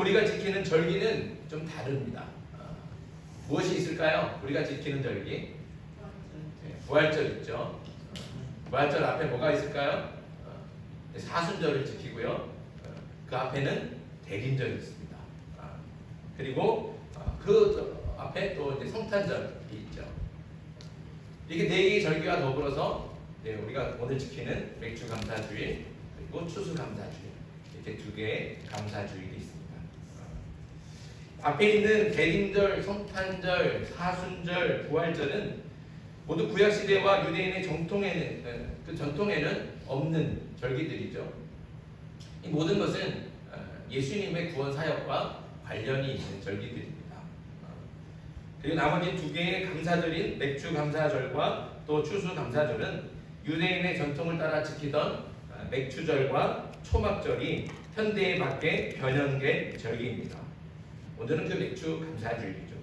우리가 지키는 절기는 좀 다릅니다. 어, 무엇이 있을까요? 우리가 지키는 절기 네, 부활절 있죠. 어, 부활절 앞에 뭐가 있을까요? 어, 사순절을 지키고요. 어, 그 앞에는 대림절이 있습니다. 아, 그리고 어, 그 앞에 또 이제 성탄절이 있죠. 이렇게 네 개의 절기와 더불어서 네, 우리가 오늘 지키는 맥주 감사주일 그리고 추수 감사주일 이렇게 두 개의. 어, 앞에 있는 대림절, 성탄절, 사순절, 부활절은 모두 구약 시대와 유대인의 정통에는 어, 그 전통에는 없는 절기들이죠. 이 모든 것은 어, 예수님의 구원 사역과 관련이 있는 절기들입니다. 어, 그리고 나머지 두 개의 감사절인 맥주 감사절과 또 추수 감사절은 유대인의 전통을 따라 지키던 어, 맥주절과 초막절이 현대에 맞게 변형된 절기입니다. 오늘은 그 맥주 감사주일이죠.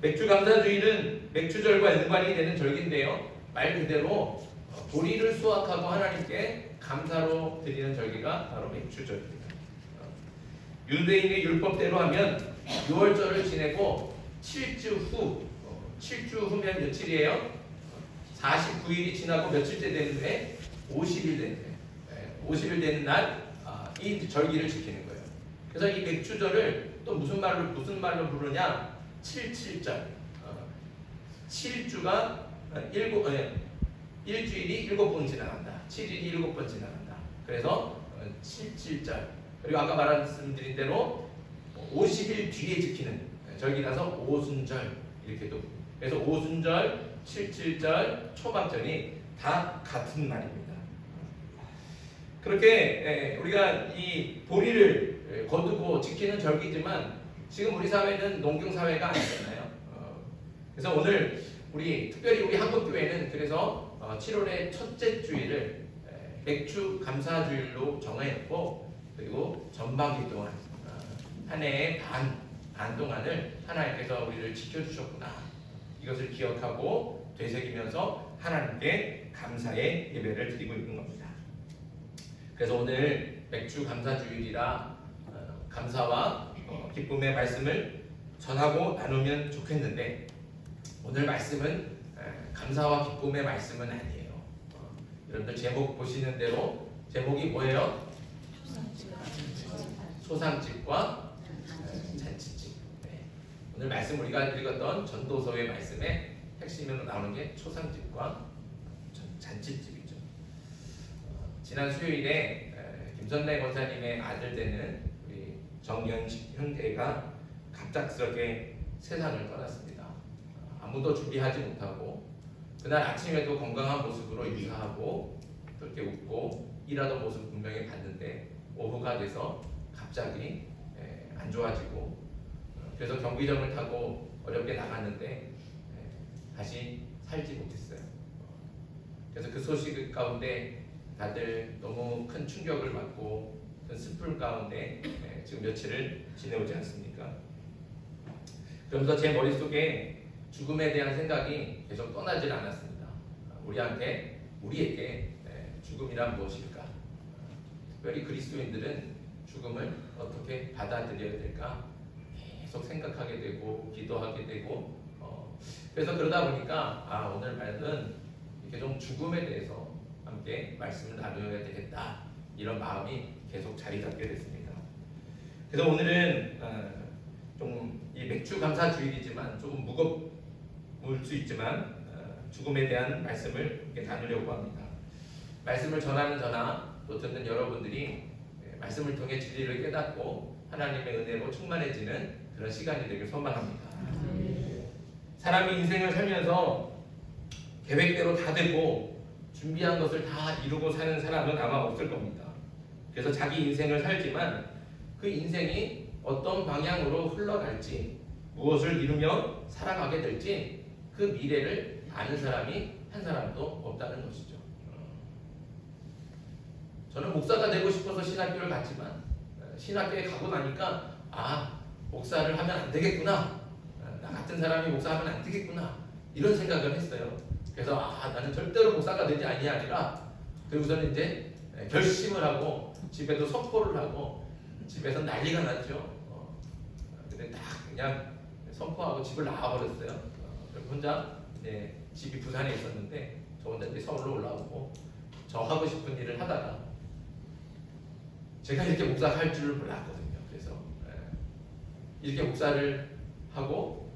맥주 감사주일은 맥주절과 연관이 되는 절기인데요. 말 그대로 어, 보리를 수확하고 하나님께 감사로 드리는 절기가 바로 맥주절입니다. 어, 유대인의 율법대로 하면 6월절을 지내고 7주 후, 어, 7주 후면 며칠이에요? 49일이 지나고 며칠째 되는데 50일 되는데 50일 되는 날 이 절기를 지키는 거예요. 그래서 이 맥주절을 또 무슨 말로 무슨 말로 부르냐? 77절. 어, 7주가 일곱 어, 일주일이 일곱 번 지나간다. 7일이 일곱 번 지나간다. 그래서 어, 77절. 그리고 아까 말씀드린 대로 50일 뒤에 지키는 절기라서 오순절 이렇게도 그래서 오순절, 77절, 초막절이 다 같은 말입니다. 그렇게 에, 우리가 이 보리를 에, 거두고 지키는 절기지만 지금 우리 사회는 농경 사회가 아니잖아요. 어, 그래서 오늘 우리 특별히 우리 한국 교회는 그래서 어, 7월의 첫째 주일을 에, 맥주 감사 주일로 정해놓고 그리고 전반기 동안 어, 한 해의 반, 반 동안을 하나님께서 우리를 지켜주셨구나 이것을 기억하고 되새기면서 하나님께 감사의 예배를 드리고 있는 겁니다. 그래서 오늘 맥주 감사 주일이라 어, 감사와 어, 기쁨의 말씀을 전하고 나누면 좋겠는데 오늘 말씀은 에, 감사와 기쁨의 말씀은 아니에요. 어, 여러분들 제목 보시는 대로 제목이 뭐예요? 소상집과 에, 잔치집. 네. 오늘 말씀 우리가 읽었던 전도서의 말씀에 핵심으로 나오는 게 초상집과 전- 잔치집이죠. 어, 지난 수요일에 에, 김선래 권사님의 아들 되는 정연식 형제가 갑작스럽게 세상을 떠났습니다. 어, 아무도 준비하지 못하고 그날 아침에도 건강한 모습으로 인사하고 그렇게 웃고 일하던 모습 분명히 봤는데 오후가 돼서 갑자기 에, 안 좋아지고 어, 그래서 경비점을 타고 어렵게 나갔는데 에, 다시 살지 못했어요. 어, 그래서 그 소식 가운데 다들 너무 큰 충격을 받고 큰 슬픔 가운데 에, 지금 며칠을 지내오지 않습니까? 그러면서 제 머릿속에 죽음에 대한 생각이 계속 떠나질 않았습니다. 우리한테 우리에게 에, 죽음이란 무엇일까? 특별히 그리스도인들은 죽음을 어떻게 받아들여야 될까 계속 생각하게 되고 기도하게 되고 어, 그래서 그러다 보니까 아 오늘 말은 이렇게 좀 죽음에 대해서 함께 말씀을 나누어야 되겠다 이런 마음이 계속 자리 잡게 됐습니다. 그래서 오늘은 어, 좀이 맥주 감사 주일이지만 조금 무거울 수 있지만 어, 죽음에 대한 말씀을 나누려고 합니다. 말씀을 전하는 저나 또 듣는 여러분들이 예, 말씀을 통해 진리를 깨닫고 하나님의 은혜로 충만해지는 그런 시간이 되길 소망합니다. 사람이 인생을 살면서 계획대로 다 되고 준비한 것을 다 이루고 사는 사람은 아마 없을 겁니다. 그래서 자기 인생을 살지만 그 인생이 어떤 방향으로 흘러갈지 무엇을 이루며 살아가게 될지 그 미래를 아는 사람이 한 사람도 없다는 것이죠. 저는 목사가 되고 싶어서 신학교를 갔지만 어, 신학교에 가고 나니까 아 목사를 하면 안 되겠구나 어, 나 같은 사람이 목사하면 안 되겠구나 이런 생각을 했어요. 그래서 아 나는 절대로 목사가 되지 아니하리라 그리고서는 이제 에, 결심을 하고 집에도 선포를 하고 집에서 난리가 났죠. 어, 근데 딱 그냥 선포하고 집을 나와버렸어요. 어, 혼자 이제 집이 부산에 있었는데 저 혼자 이제 서울로 올라오고 저 하고 싶은 일을 하다가 제가 이렇게 목사할 줄을 몰랐거든요. 그래서 예, 이렇게 목사를 하고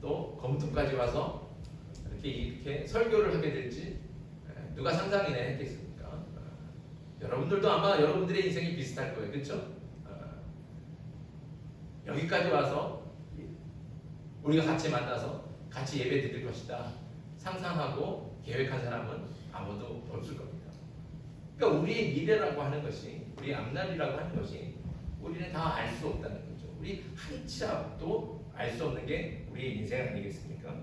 또 검토까지 와서 이렇게 이렇게 설교를 하게 될지 예, 누가 상상이나 했겠습니까? 어, 여러분들도 아마 여러분들의 인생이 비슷할 거예요, 그렇죠? 여기까지 와서 우리가 같이 만나서 같이 예배 드릴 것이다 상상하고 계획한 사람은 아무도 없을 겁니다. 그러니까 우리의 미래라고 하는 것이 우리 앞날이라고 하는 것이 우리는 다 알 수 없다는 거죠. 우리 한치 앞도 알 수 없는 게 우리의 인생 아니겠습니까?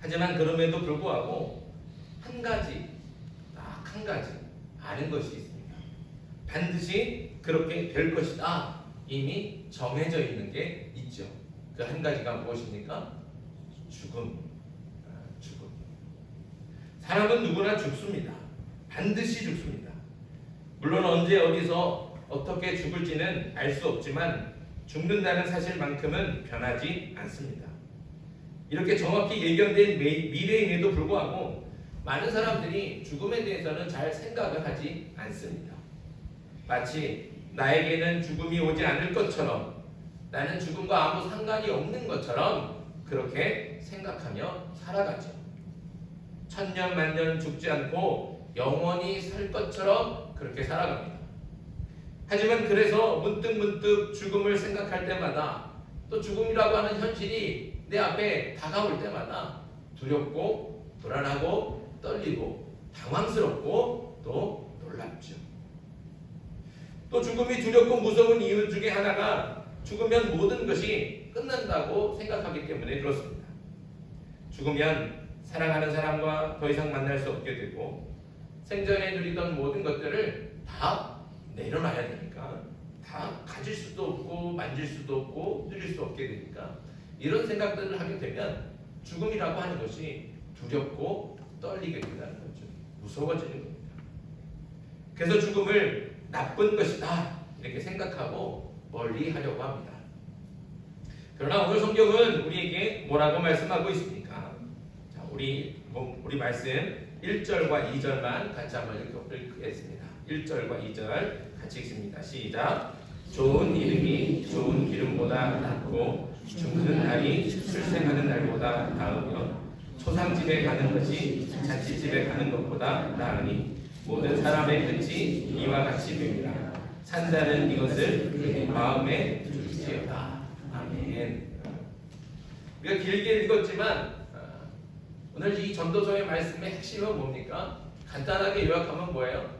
하지만 그럼에도 불구하고 한 가지 딱 한 가지 아는 것이 있습니다. 반드시 그렇게 될 것이다. 이미 정해져 있는 게 있죠. 그 한 가지가 무엇입니까? 죽음. 아, 죽음. 사람은 누구나 죽습니다. 반드시 죽습니다. 물론 언제 어디서 어떻게 죽을지는 알 수 없지만 죽는다는 사실만큼은 변하지 않습니다. 이렇게 정확히 예견된 미- 미래임에도 불구하고 많은 사람들이 죽음에 대해서는 잘 생각을 하지 않습니다. 마치 나에게는 죽음이 오지 않을 것처럼 나는 죽음과 아무 상관이 없는 것처럼 그렇게 생각하며 살아가죠. 천년 만년 죽지 않고 영원히 살 것처럼 그렇게 살아갑니다. 하지만 그래서 문득 문득 죽음을 생각할 때마다 또 죽음이라고 하는 현실이 내 앞에 다가올 때마다 두렵고 불안하고 떨리고 당황스럽고 또 놀랍죠. 또 죽음이 두렵고 무서운 이유 중에 하나가 죽으면 모든 것이 끝난다고 생각하기 때문에 그렇습니다. 죽으면 사랑하는 사람과 더 이상 만날 수 없게 되고 생전에 누리던 모든 것들을 다 내려놔야 되니까 다 가질 수도 없고 만질 수도 없고 누릴 수 없게 되니까 이런 생각들을 하게 되면 죽음이라고 하는 것이 두렵고 떨리게 된다는 거죠. 무서워지는 겁니다. 그래서 죽음을 나쁜 것이다 이렇게 생각하고 멀리 하려고 합니다. 그러나 오늘 성경은 우리에게 뭐라고 말씀하고 있습니까? 자, 우리 뭐, 우리 말씀 1절과 2절만 같이 한번 읽- 읽겠습니다. 1절과 2절 같이 읽습니다. 시작. 좋은 이름이 좋은 기름보다 낫고 죽는 날이 출생하는 날보다 나으며 초상집에 가는 것이 잔치집에 가는 것보다 나으니 모든 사람의 끝이 이와 같이 됩니다. 산자는 이것을 그의 마음에 둘지어다. 아멘. 우리가 길게 읽었지만 어, 오늘 이 전도서의 말씀의 핵심은 뭡니까? 간단하게 요약하면 뭐예요?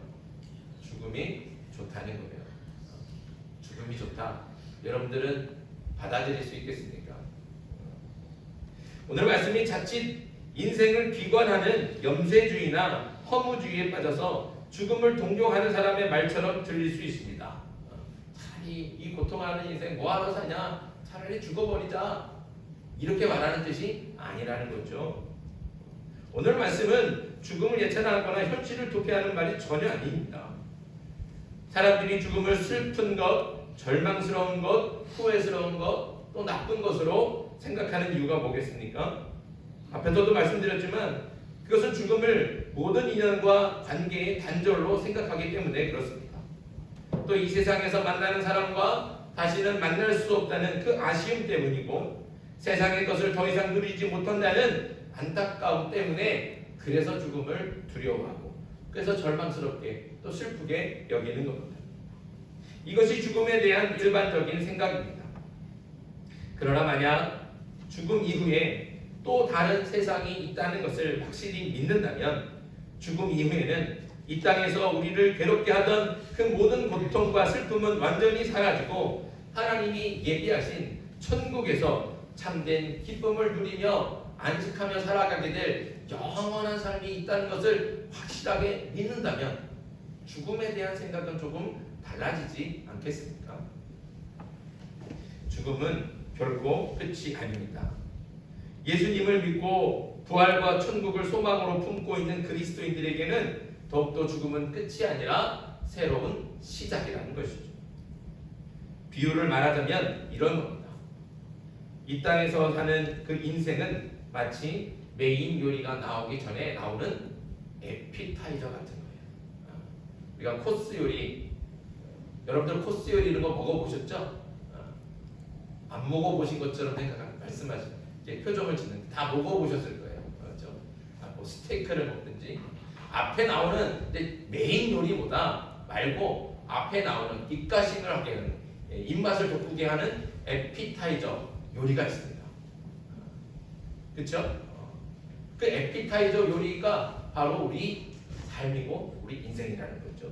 죽음이 좋다는 거예요. 어, 죽음이 좋다. 여러분들은 받아들일 수 있겠습니까? 오늘 말씀이 자칫 인생을 비관하는 염세주의나 허무주의에 빠져서 죽음을 동경하는 사람의 말처럼 들릴 수 있습니다. 어, 차라리 이 고통하는 인생 뭐하러 사냐? 차라리 죽어버리자. 이렇게 말하는 뜻이 아니라는 거죠. 오늘 말씀은 죽음을 예찬하거나 현실을 도피하는 말이 전혀 아닙니다. 사람들이 죽음을 슬픈 것, 절망스러운 것, 후회스러운 것, 또 나쁜 것으로 생각하는 이유가 뭐겠습니까? 앞에서도 말씀드렸지만 그것은 죽음을 모든 인연과 관계의 단절로 생각하기 때문에 그렇습니다. 또 이 세상에서 만나는 사람과 다시는 만날 수 없다는 그 아쉬움 때문이고 세상의 것을 더 이상 누리지 못한다는 안타까움 때문에 그래서 죽음을 두려워하고 그래서 절망스럽게 또 슬프게 여기는 겁니다. 이것이 죽음에 대한 일반적인 생각입니다. 그러나 만약 죽음 이후에 또 다른 세상이 있다는 것을 확실히 믿는다면 죽음 이후에는 이 땅에서 우리를 괴롭게 하던 그 모든 고통과 슬픔은 완전히 사라지고 하나님이 예비하신 천국에서 참된 기쁨을 누리며 안식하며 살아가게 될 영원한 삶이 있다는 것을 확실하게 믿는다면 죽음에 대한 생각은 조금 달라지지 않겠습니까? 죽음은 결코 끝이 아닙니다. 예수님을 믿고 부활과 천국을 소망으로 품고 있는 그리스도인들에게는 더욱더 죽음은 끝이 아니라 새로운 시작이라는 것이죠. 비유를 말하자면 이런 겁니다. 이 땅에서 사는 그 인생은 마치 메인 요리가 나오기 전에 나오는 에피타이저 같은 거예요. 어, 우리가 코스 요리 여러분들 코스 요리 이런 거 먹어보셨죠? 어, 안 먹어보신 것처럼 생각 말씀하시 이제 표정을 짓는 다 먹어보셨을 거예요. 그렇죠? 아, 뭐 스테이크를 먹든지 앞에 나오는 메인 요리보다 말고 앞에 나오는 입가심을 하게 하는 예, 입맛을 돋구게 하는 에피타이저 요리가 있습니다. 그렇죠? 그 에피타이저 요리가 바로 우리 삶이고 우리 인생이라는 거죠.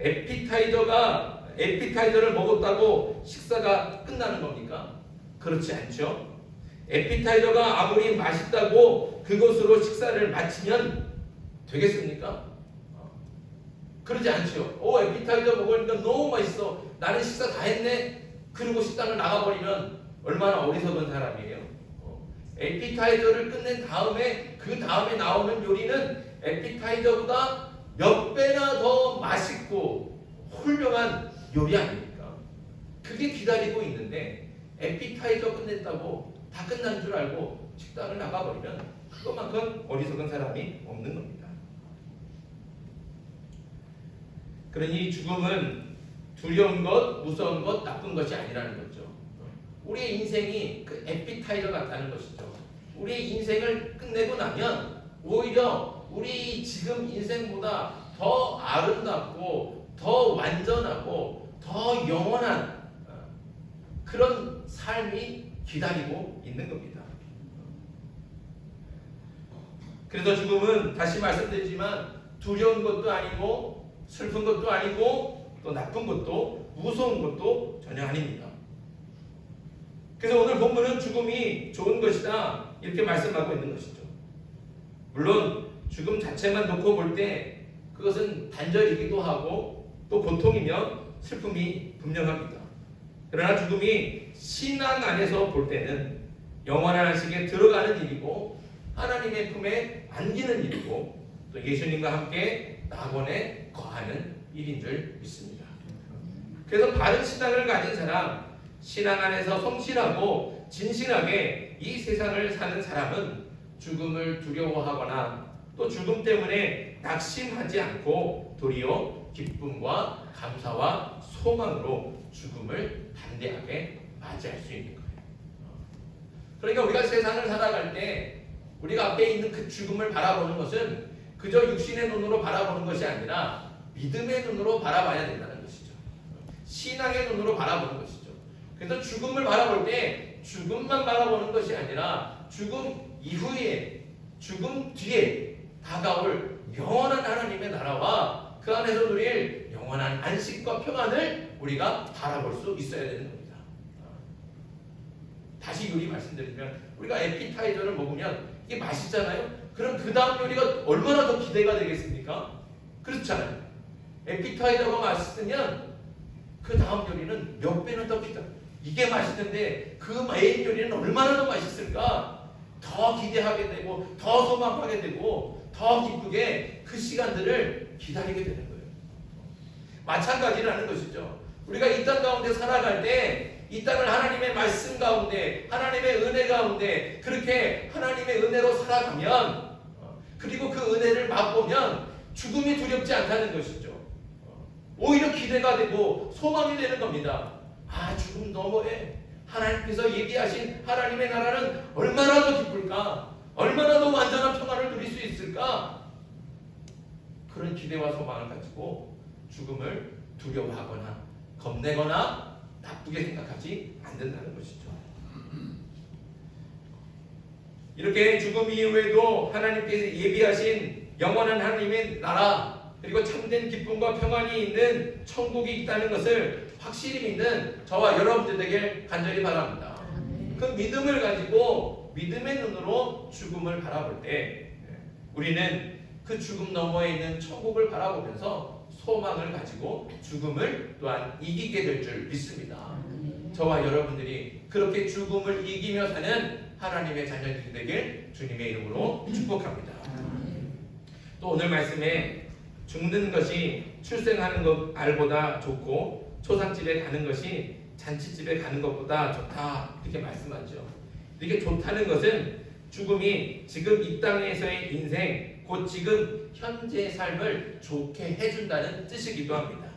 에피타이저가 에피타이저를 먹었다고 식사가 끝나는 겁니까? 그렇지 않죠. 에피타이저가 아무리 맛있다고 그것으로 식사를 마치면 되겠습니까? 어. 그러지 않죠. 오 에피타이저 먹으니까 너무 맛있어. 나는 식사 다 했네. 그리고 식당을 나가버리면 얼마나 어리석은 사람이에요. 어. 에피타이저를 끝낸 다음에 그 다음에 나오는 요리는 에피타이저보다 몇 배나 더 맛있고 훌륭한 요리 아닙니까? 그게 기다리고 있는데 에피타이저 끝냈다고 다 끝난 줄 알고 식당을 나가버리면 그것만큼 어리석은 사람이 없는 겁니다. 그러니 죽음은 두려운 것, 무서운 것, 나쁜 것이 아니라는 거죠. 우리의 인생이 그 에피타이저 같다는 것이죠. 우리의 인생을 끝내고 나면 오히려 우리 지금 인생보다 더 아름답고 더 완전하고 더 영원한 어, 그런 삶이 기다리고 있는 겁니다. 그래서 죽음은 다시 말씀드리지만 두려운 것도 아니고 슬픈 것도 아니고 또 나쁜 것도 무서운 것도 전혀 아닙니다. 그래서 오늘 본문은 죽음이 좋은 것이다 이렇게 말씀하고 있는 것이죠. 물론 죽음 자체만 놓고 볼 때 그것은 단절이기도 하고 또 고통이며 슬픔이 분명합니다. 그러나 죽음이 신앙 안에서 볼 때는 영원한 안식에 들어가는 일이고 하나님의 품에 안기는 일이고 또 예수님과 함께 낙원에 거하는 일인 줄 믿습니다. 그래서 바른 신앙을 가진 사람, 신앙 안에서 성실하고 진실하게 이 세상을 사는 사람은 죽음을 두려워하거나 또 죽음 때문에 낙심하지 않고 도리어 기쁨과 감사와 소망으로 죽음을 담대하게 맞이할 수 있는 거예요. 그러니까 우리가 세상을 살아갈 때 우리가 앞에 있는 그 죽음을 바라보는 것은 그저 육신의 눈으로 바라보는 것이 아니라 믿음의 눈으로 바라봐야 된다는 것이죠. 신앙의 눈으로 바라보는 것이죠. 그래서 죽음을 바라볼 때 죽음만 바라보는 것이 아니라 죽음 이후에 죽음 뒤에 다가올 영원한 하나님의 나라와 그 안에서 누릴 영원한 안식과 평안을 우리가 바라볼 수 있어야 되는 겁니다. 다시 요리 말씀드리면 우리가 에피타이저를 먹으면 이게 맛있잖아요. 그럼 그 다음 요리가 얼마나 더 기대가 되겠습니까? 그렇잖아요. 에피타이저가 맛있으면 그 다음 요리는 몇 배는 더 기다. 이게 맛있는데 그 메인 요리는 얼마나 더 맛있을까? 더 기대하게 되고 더 소망하게 되고 더 기쁘게 그 시간들을 기다리게 되는 거예요. 마찬가지라는 것이죠. 우리가 이 땅 가운데 살아갈 때 이 땅을 하나님의 말씀 가운데 하나님의 은혜 가운데 그렇게 하나님의 은혜로 살아가면 어, 그리고 그 은혜를 맛보면 죽음이 두렵지 않다는 것이죠. 어, 오히려 기대가 되고 소망이 되는 겁니다. 아 죽음 너머에 하나님께서 얘기하신 하나님의 나라는 얼마나 더 기쁠까? 얼마나 더 완전한 평안을 누릴 수 있을까? 그런 기대와 소망을 가지고 죽음을 두려워하거나 겁내거나 나쁘게 생각하지 않는다는 것이죠. 이렇게 죽음 이후에도 하나님께서 예비하신 영원한 하나님의 나라 그리고 참된 기쁨과 평안이 있는 천국이 있다는 것을 확실히 믿는 저와 여러분들 되길 간절히 바랍니다. 그 믿음을 가지고 믿음의 눈으로 죽음을 바라볼 때 우리는 그 죽음 너머에 있는 천국을 바라보면서 소망을 가지고 죽음을 또한 이기게 될 줄 믿습니다. 저와 여러분들이 그렇게 죽음을 이기며 사는 하나님의 자녀들 되길 주님의 이름으로 축복합니다. 또 오늘 말씀에 죽는 것이 출생하는 것 알보다 좋고 초상집에 가는 것이 잔치집에 가는 것보다 좋다 이렇게 말씀하죠. 이게 좋다는 것은 죽음이 지금 이 땅에서의 인생 곧 지금 현재의 삶을 좋게 해준다는 뜻이기도 합니다.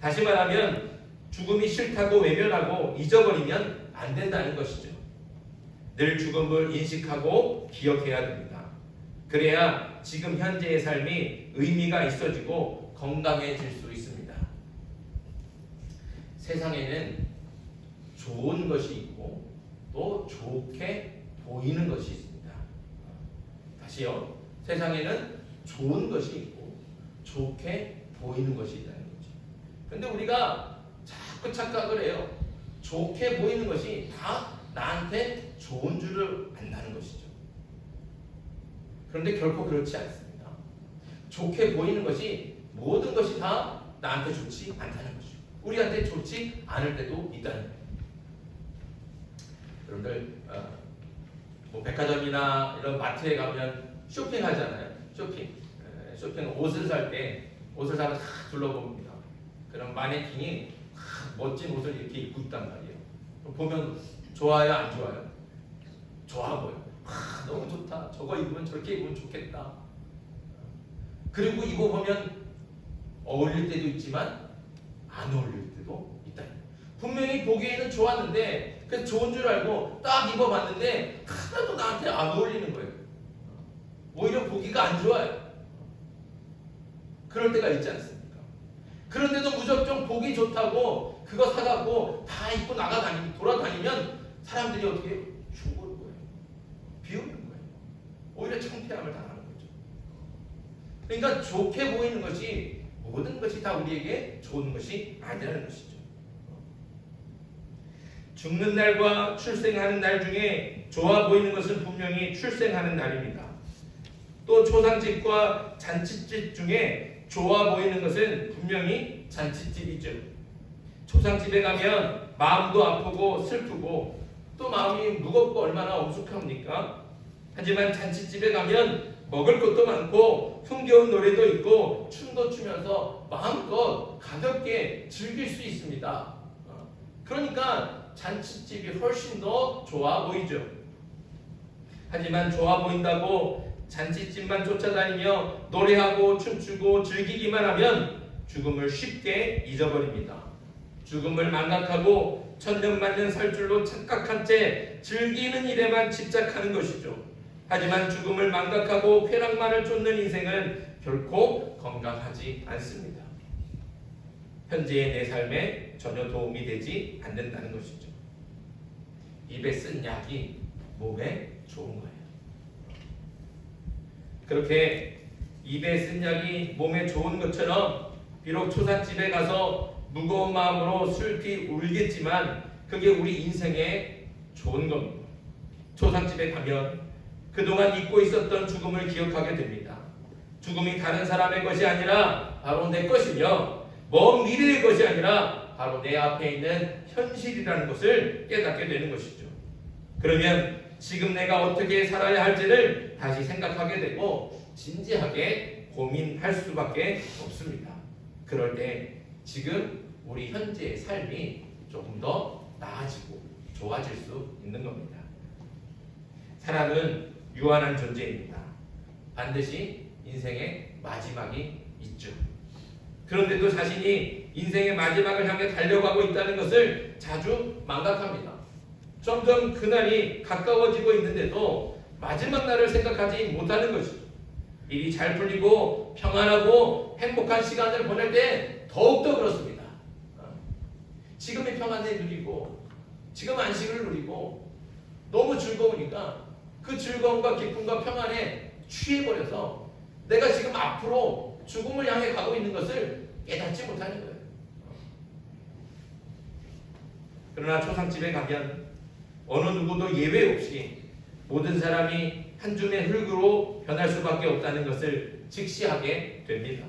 다시 말하면 죽음이 싫다고 외면하고 잊어버리면 안 된다는 것이죠. 늘 죽음을 인식하고 기억해야 됩니다. 그래야 지금 현재의 삶이 의미가 있어지고 건강해질 수 있습니다. 세상에는 좋은 것이 있고 또 좋게 보이는 것이 있습니다. 다시요. 세상에는 좋은 것이 있고 좋게 보이는 것이 있다는 거죠. 근데 우리가 자꾸 착각을 해요. 좋게 보이는 것이 다 나한테 좋은 줄을 안다는 것이죠. 그런데 결코 그렇지 않습니다. 좋게 보이는 것이 모든 것이 다 나한테 좋지 않다는 것이죠. 우리한테 좋지 않을 때도 있다는 거예요. 여러분들 어, 뭐 백화점이나 이런 마트에 가면 쇼핑하잖아요. 쇼핑. 에, 쇼핑 옷을 살 때 옷을 사면 다 둘러봅니다. 그럼 마네킹이 아, 멋진 옷을 이렇게 입고 있단 말이에요. 보면 좋아요, 안 좋아요? 좋아 보여. 아, 너무 좋다. 저거 입으면 저렇게 입으면 좋겠다. 그리고 이거 보면 어울릴 때도 있지만 안 어울릴 때도 있다. 분명히 보기에는 좋았는데 그래서 좋은 줄 알고 딱 입어봤는데 하나도 나한테 안 어울리는 거예요. 오히려 보기가 안 좋아요. 그럴 때가 있지 않습니까? 그런데도 무작정 보기 좋다고 그거 사갖고 다 입고 나가다니 돌아다니면 사람들이 어떻게? 흉보는 거예요. 비웃는 거예요. 오히려 창피함을 당하는 거죠. 그러니까 좋게 보이는 것이 모든 것이 다 우리에게 좋은 것이 아니라는 것이죠. 죽는 날과 출생하는 날 중에 좋아 보이는 것은 분명히 출생하는 날입니다. 또 초상집과 잔치집 중에 좋아 보이는 것은 분명히 잔치집이죠. 초상집에 가면 마음도 아프고 슬프고 또 마음이 무겁고 얼마나 엄숙합니까? 하지만 잔치집에 가면 먹을 것도 많고 흥겨운 노래도 있고 춤도 추면서 마음껏 가볍게 즐길 수 있습니다. 어, 그러니까 잔치집이 훨씬 더 좋아 보이죠. 하지만 좋아 보인다고 잔치집만 쫓아다니며 노래하고 춤추고 즐기기만 하면 죽음을 쉽게 잊어버립니다. 죽음을 망각하고 천년만년 살 줄로 착각한 채 즐기는 일에만 집착하는 것이죠. 하지만 죽음을 망각하고 쾌락만을 쫓는 인생은 결코 건강하지 않습니다. 현재의 내 삶에 전혀 도움이 되지 않는다는 것이죠. 입에 쓴 약이 몸에 좋은 거예요. 그렇게 입에 쓴 약이 몸에 좋은 것처럼 비록 초상집에 가서 무거운 마음으로 슬피 울겠지만 그게 우리 인생에 좋은 겁니다. 초상집에 가면 그동안 잊고 있었던 죽음을 기억하게 됩니다. 죽음이 다른 사람의 것이 아니라 바로 내 것이며 먼 미래의 것이 아니라 바로 내 앞에 있는 현실이라는 것을 깨닫게 되는 것이죠. 그러면 지금 내가 어떻게 살아야 할지를 다시 생각하게 되고 진지하게 고민할 수밖에 없습니다. 그럴 때 지금 우리 현재의 삶이 조금 더 나아지고 좋아질 수 있는 겁니다. 사람은 유한한 존재입니다. 반드시 인생의 마지막이 있죠. 그런데도 자신이 인생의 마지막을 향해 달려가고 있다는 것을 자주 망각합니다. 점점 그날이 가까워지고 있는데도 마지막 날을 생각하지 못하는 것이죠. 일이 잘 풀리고 평안하고 행복한 시간을 보낼 때 더욱더 그렇습니다. 어. 지금의 평안을 누리고 지금 안식을 누리고 너무 즐거우니까 그 즐거움과 기쁨과 평안에 취해버려서 내가 지금 앞으로 죽음을 향해 가고 있는 것을 깨닫지 못하는 거예요. 그러나 초상집에 가면 어느 누구도 예외 없이 모든 사람이 한 줌의 흙으로 변할 수밖에 없다는 것을 직시하게 됩니다.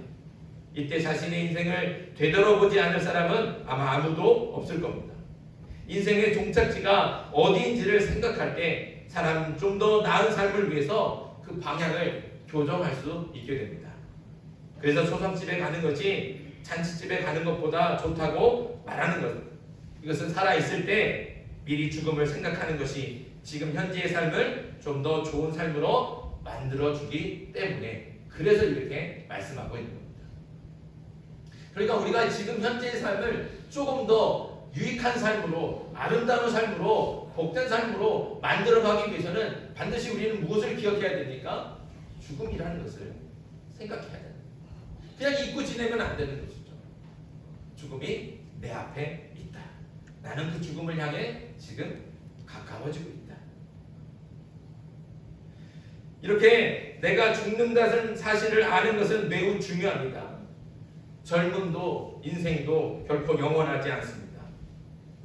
이때 자신의 인생을 되돌아보지 않을 사람은 아마 아무도 없을 겁니다. 인생의 종착지가 어디인지를 생각할 때 사람은 좀더 나은 삶을 위해서 그 방향을 교정할 수 있게 됩니다. 그래서 초상집에 가는 것이 잔치집에 가는 것보다 좋다고 말하는 것. 이것은 살아 있을 때 미리 죽음을 생각하는 것이 지금 현재의 삶을 좀 더 좋은 삶으로 만들어 주기 때문에 그래서 이렇게 말씀하고 있는 겁니다. 그러니까 우리가 지금 현재의 삶을 조금 더 유익한 삶으로 아름다운 삶으로 복된 삶으로 만들어 가기 위해서는 반드시 우리는 무엇을 기억해야 됩니까? 죽음이라는 것을 생각해야 된다. 그냥 잊고 지내면 안 되는 것이죠. 죽음이 내 앞에 있다. 나는 그 죽음을 향해 지금 가까워지고 있다. 이렇게 내가 죽는다는 사실을 아는 것은 매우 중요합니다. 젊음도 인생도 결코 영원하지 않습니다.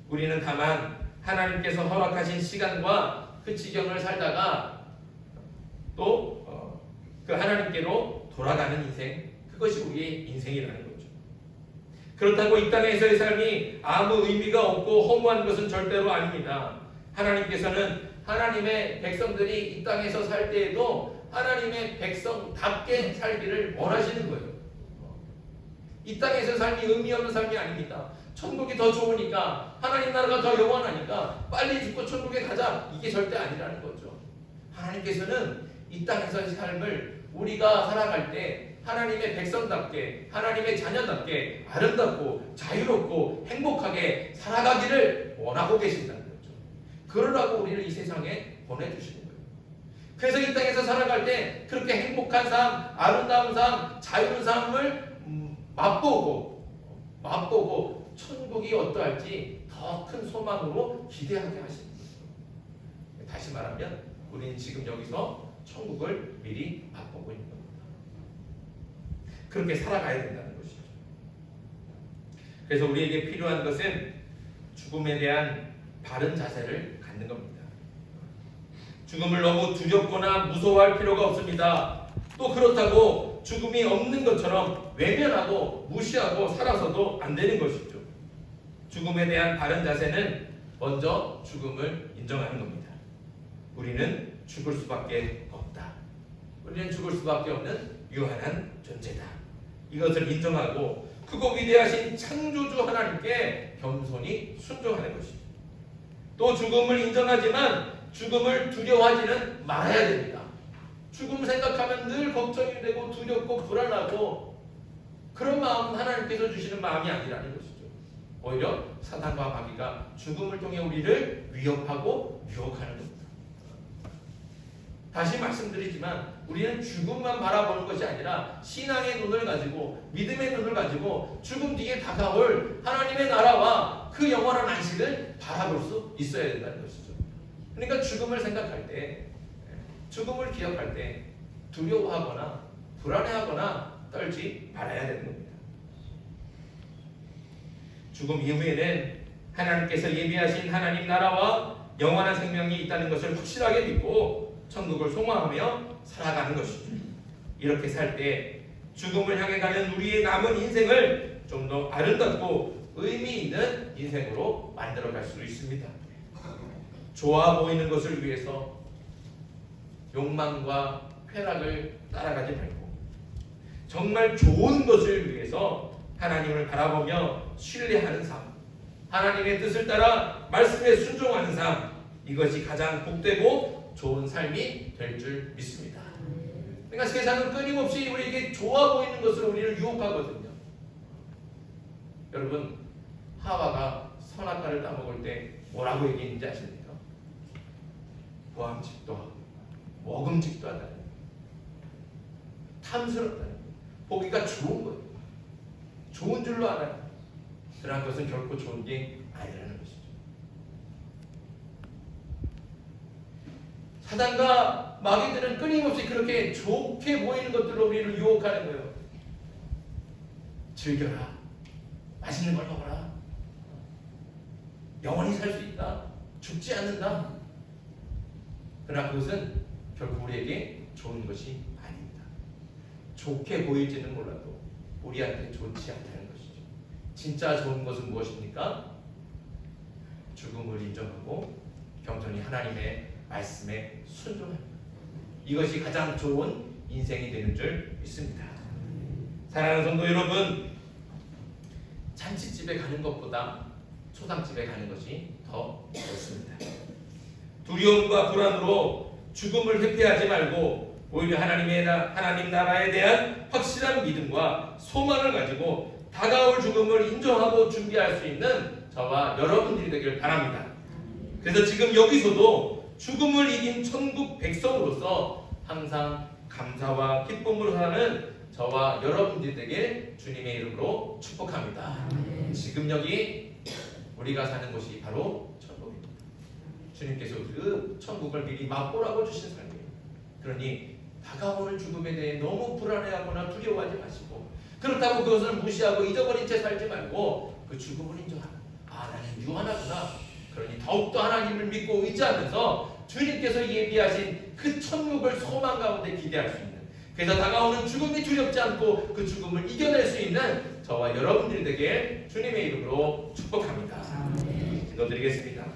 우리는 다만 하나님께서 허락하신 시간과 그 지경을 살다가 또 그 하나님께로 돌아가는 인생 그것이 우리의 인생이라는. 그렇다고 이 땅에서의 삶이 아무 의미가 없고 허무한 것은 절대로 아닙니다. 하나님께서는 하나님의 백성들이 이 땅에서 살 때에도 하나님의 백성답게 살기를 원하시는 거예요. 이 땅에서 삶이 의미 없는 삶이 아닙니다. 천국이 더 좋으니까 하나님 나라가 더 영원하니까 빨리 죽고 천국에 가자 이게 절대 아니라는 거죠. 하나님께서는 이 땅에서의 삶을 우리가 살아갈 때 하나님의 백성답게 하나님의 자녀답게 아름답고 자유롭고 행복하게 살아가기를 원하고 계신다는 거죠. 그러라고 우리를 이 세상에 보내주시는 거예요. 그래서 이 땅에서 살아갈 때 그렇게 행복한 삶, 아름다운 삶, 자유로운 삶을 음, 맛보고 맛보고 천국이 어떠할지 더 큰 소망으로 기대하게 하시는 거죠. 다시 말하면 우리는 지금 여기서 천국을 미리 맛보고 있는 겁니다. 그렇게 살아가야 된다는 것이죠. 그래서 우리에게 필요한 것은 죽음에 대한 바른 자세를 갖는 겁니다. 죽음을 너무 두렵거나 무서워할 필요가 없습니다. 또 그렇다고 죽음이 없는 것처럼 외면하고 무시하고 살아서도 안 되는 것이죠. 죽음에 대한 바른 자세는 먼저 죽음을 인정하는 겁니다. 우리는 죽을 수밖에 없다. 우리는 죽을 수밖에 없는 유한한 존재다. 이것을 인정하고 크고 위대하신 창조주 하나님께 겸손히 순종하는 것이죠. 또 죽음을 인정하지만 죽음을 두려워하지는 말아야 됩니다. 죽음 생각하면 늘 걱정이 되고 두렵고 불안하고 그런 마음은 하나님께서 주시는 마음이 아니라는 것이죠. 오히려 사탄과 마귀가 죽음을 통해 우리를 위협하고 유혹하는 겁니다. 다시 말씀드리지만 우리는 죽음만 바라보는 것이 아니라 신앙의 눈을 가지고 믿음의 눈을 가지고 죽음 뒤에 다가올 하나님의 나라와 그 영원한 안식을 바라볼 수 있어야 된다는 것이죠. 그러니까 죽음을 생각할 때 죽음을 기억할 때 두려워하거나 불안해하거나 떨지 말아야 되는 겁니다. 죽음 이후에는 하나님께서 예비하신 하나님 나라와 영원한 생명이 있다는 것을 확실하게 믿고 천국을 소망하며 살아가는 것이죠. 이렇게 살 때 죽음을 향해 가는 우리의 남은 인생을 좀 더 아름답고 의미 있는 인생으로 만들어 갈 수 있습니다. 좋아 보이는 것을 위해서 욕망과 쾌락을 따라가지 말고 정말 좋은 것을 위해서 하나님을 바라보며 신뢰하는 삶, 하나님의 뜻을 따라 말씀에 순종하는 삶, 이것이 가장 복되고 좋은 삶이 될 줄 믿습니다. 그러니까 세상은 끊임없이 우리에게 좋아 보이는 것을 우리를 유혹하거든요. 여러분, 하와가 선악과를 따먹을 때 뭐라고 얘기했는지 아십니까? 보암직도 하고 먹음직도. 탐스럽다는 거예요. 보기가 좋은 거예요. 좋은 줄로 알아요. 그러한 것은 결코 좋은 게 아니라는 것이죠. 사단과 마귀들은 끊임없이 그렇게 좋게 보이는 것들로 우리를 유혹하는 거예요. 즐겨라. 맛있는 걸 먹어라. 영원히 살 수 있다. 죽지 않는다. 그러나 그것은 결국 우리에게 좋은 것이 아닙니다. 좋게 보일지는 몰라도 우리한테 좋지 않다는 것이죠. 진짜 좋은 것은 무엇입니까? 죽음을 인정하고 겸손히 하나님의 말씀에 순종합니다. 이것이 가장 좋은 인생이 되는 줄 믿습니다. 사랑하는 성도 여러분, 잔치집에 가는 것보다 초상집에 가는 것이 더 좋습니다. 두려움과 불안으로 죽음을 회피하지 말고 오히려 하나님의 나, 하나님 나라에 대한 확실한 믿음과 소망을 가지고 다가올 죽음을 인정하고 준비할 수 있는 저와 여러분들이 되길 바랍니다. 그래서 지금 여기서도 죽음을 이긴 천국 백성으로서 항상 감사와 기쁨으로 사는 저와 여러분들이 되길 주님의 이름으로 축복합니다. 지금 여기 우리가 사는 곳이 바로 천국입니다. 주님께서 그 천국을 미리 맛보라고 주신 삶이에요. 그러니 다가오는 죽음에 대해 너무 불안해하거나 두려워하지 마시고 그렇다고 그것을 무시하고 잊어버린 채 살지 말고 그 죽음을 인정하고 아 나는 유한하구나 그러니 더욱더 하나님을 믿고 의지하면서 주님께서 예비하신 그 천국을 소망 가운데 기대할 수 있는 그래서 다가오는 죽음이 두렵지 않고 그 죽음을 이겨낼 수 있는 저와 여러분들이 되게 주님의 이름으로 축복합니다. 기도드리겠습니다.